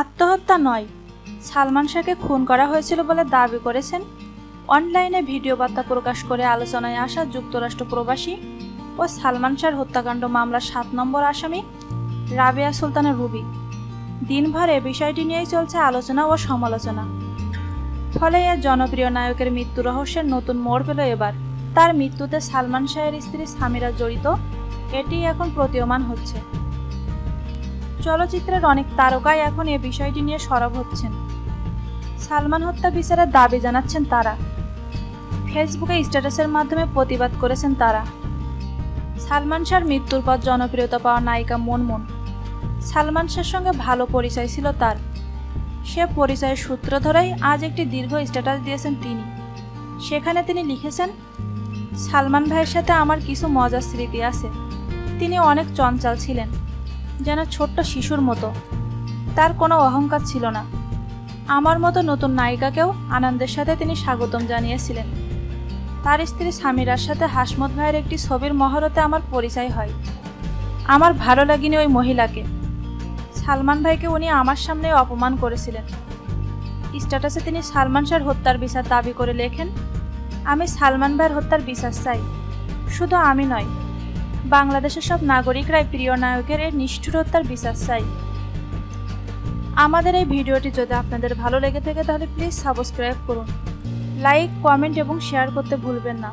আত্মহত্যা নয়। সালমান শাহকে খুন করা হয়েছিল বলে দাবি করেছেন অনলাইনে ভিডিও বার্তা প্রকাশ করে আলোচনায় আসা যুক্তরাষ্ট্র প্রবাসী ও সালমান শাহর হত্যাকাণ্ড মামলার সাত নম্বর আসামি রাবেয়া সুলতানা রুবি। দিনভর এ বিষয়টি নিয়েই চলছে আলোচনা ও সমালোচনা। ফলে এর জনপ্রিয় নায়কের মৃত্যু রহস্যের নতুন মোড় পেল এবার। তার মৃত্যুতে সালমান শাহের স্ত্রী সামিরা জড়িত, এটি এখন প্রতীয়মান হচ্ছে। চলচ্চিত্রের অনেক তারকাই এখন এ বিষয়টি নিয়ে সরব হচ্ছেন। সালমান হত্যা বিচারের দাবি জানাচ্ছেন তারা। ফেসবুকে স্ট্যাটাসের মাধ্যমে প্রতিবাদ করেছেন তারা। সালমান শাহর মৃত্যুর পর জনপ্রিয়তা পাওয়া নায়িকা মনমন। সালমান শাহর সঙ্গে ভালো পরিচয় ছিল তার। সে পরিচয়ের সূত্র ধরেই আজ একটি দীর্ঘ স্ট্যাটাস দিয়েছেন তিনি। সেখানে তিনি লিখেছেন সালমান ভাইয়ের সাথে আমার কিছু মজার স্মৃতি আছে। তিনি অনেক চঞ্চল ছিলেন, যেন ছোট্ট শিশুর মতো। তার কোনো অহংকার ছিল না। আমার মতো নতুন নায়িকাকেও আনন্দের সাথে তিনি স্বাগতম জানিয়েছিলেন। তার স্ত্রী স্বামীরার সাথে হাসমত ভাইয়ের একটি ছবির মহরতে আমার পরিচয় হয়। আমার ভালো লাগেনি ওই মহিলাকে। সালমান ভাইকে উনি আমার সামনে অপমান করেছিলেন। স্ট্যাটাসে তিনি সালমান শাহর হত্যার বিচার দাবি করে লেখেন আমি সালমান ভাইয়ের হত্যার বিচার চাই। শুধু আমি নয়, বাংলাদেশের সব নাগরিকরাই প্রিয় নায়কের এই নিষ্ঠুর হত্যার বিচার চাই। আমাদের এই ভিডিওটি যদি আপনাদের ভালো লেগে থাকে, তাহলে প্লিজ সাবস্ক্রাইব করুন। লাইক কমেন্ট এবং শেয়ার করতে ভুলবেন না।